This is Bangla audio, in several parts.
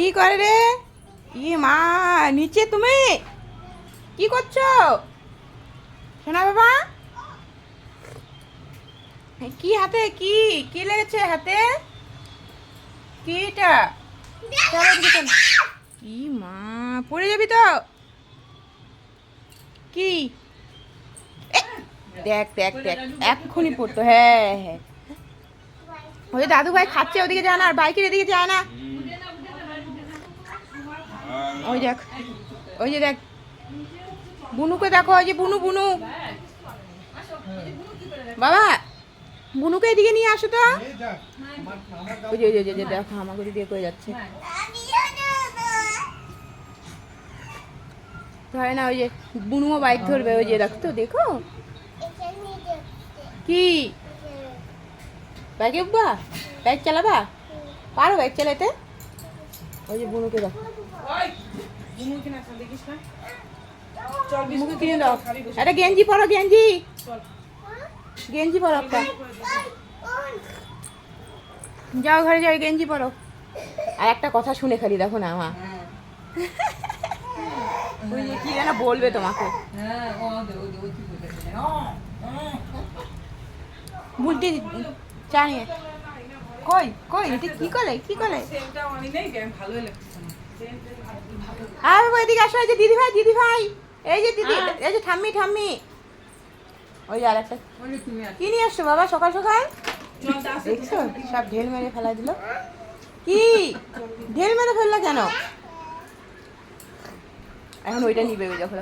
কি করে রে? ই মা, নিচে তুমি। কি করছ? শোনা বাবা? কি হাতে? কি? কি লেগেছে হাতে? কি চলো ই মা, পড়ে যাবি তো। কি? দেখ দেখ দেখ, এক্ষুনি পড়তো। হ্যাঁ হ্যাঁ। ওই দাদু ভাই খাচ্ছে, ওদিকে যায় না, আর বাইকের এদিকে যায় না। ওই দেখ ওই যে দেখ। বুনুকে দেখো ওই যে বুনু বুনু। বাবা বুনুকে এদিকে নিয়ে আসো তো। ওই যে ওই যে, দেখো আমাকে দিয়ে করে যাচ্ছে। ধরে না ওই যে বুনুও বাইক ধরবে ওই যে দেখো তো দেখো। কি? বাইকে উঠবা? বাইক চালাবা? পারো বাইক চালাতে? ওই যে বুনুকে দাও মুখে কিনে দাও একটা গেঞ্জি পরো গেঞ্জি গেঞ্জি পরো একটা যাও ঘরে যাও গেঞ্জি পরো আর একটা কথা শুনে খালি দেখো না মা ওই কি যেন বলবে তোমাকে বলতে জানি কই কই এটা কি করে কি করে আর বাবা এদিকে আসো এই যে দিদি ভাই দিদি ভাই। এই যে দিদি এই যে ঠাম্মি ঠাম্মি। ওই আর একটা কি নিয়ে আসছো বাবা সকাল সকাল? দেখছ? সব ঢেল মেরে ফেলা দিল। কি? ঢেল মেরে ফেলল কেন? এখন ওইটা নিবে যখন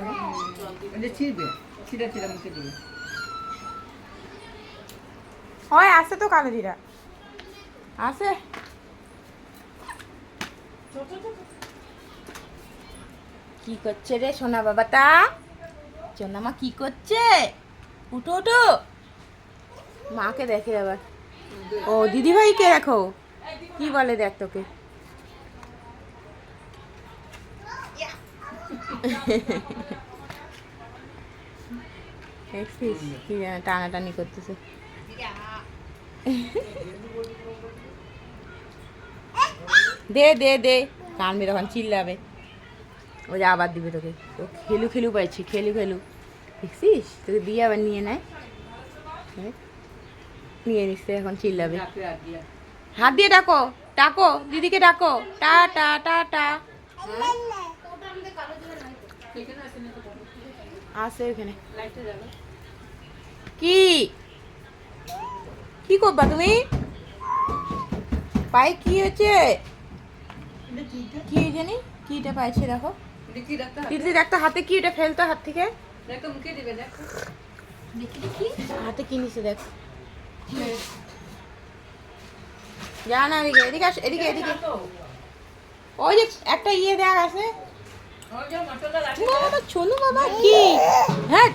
হয় আসে তো কালো জিরা। আসে কি করছে রে সোনা বাবাটা? সোনা মা কি করছে? উঠো উঠো। মাকে দেখে আবার। ও দিদি ভাইকে দেখো। কি বলে দেখ তোকে। দেখছিস? টানাটানি করতেছে। দে দে দে। কানবে তখন চিল্লাবে। ও যে আবার দিবে তোকে। ও খেলু খেলু পাইছি, খেলু খেলু। দেখছিস? তোকে দিয়ে আবার নিয়ে নেয়। নিয়ে নিচ্ছে, এখন চিল্লাবে। হাত দিয়ে ডাকো ডাকো, দিদিকে ডাকো। টা টা টা টা। ওখানে। কি? কি করবা তুমি? পায়ে কি হয়েছে? কি জানি? কি এটা পাইছে দেখো। দিদি দেখতো হাতে। কি এটা ফেলতো হাত থেকে? হাতে কি নিছে দেখ। যা না এদিকে এদিকে আস এদিকে এদিকে ওই যে একটা ইয়ে দেখ আছে। ছোনু বাবা কি? হ্যাঁ।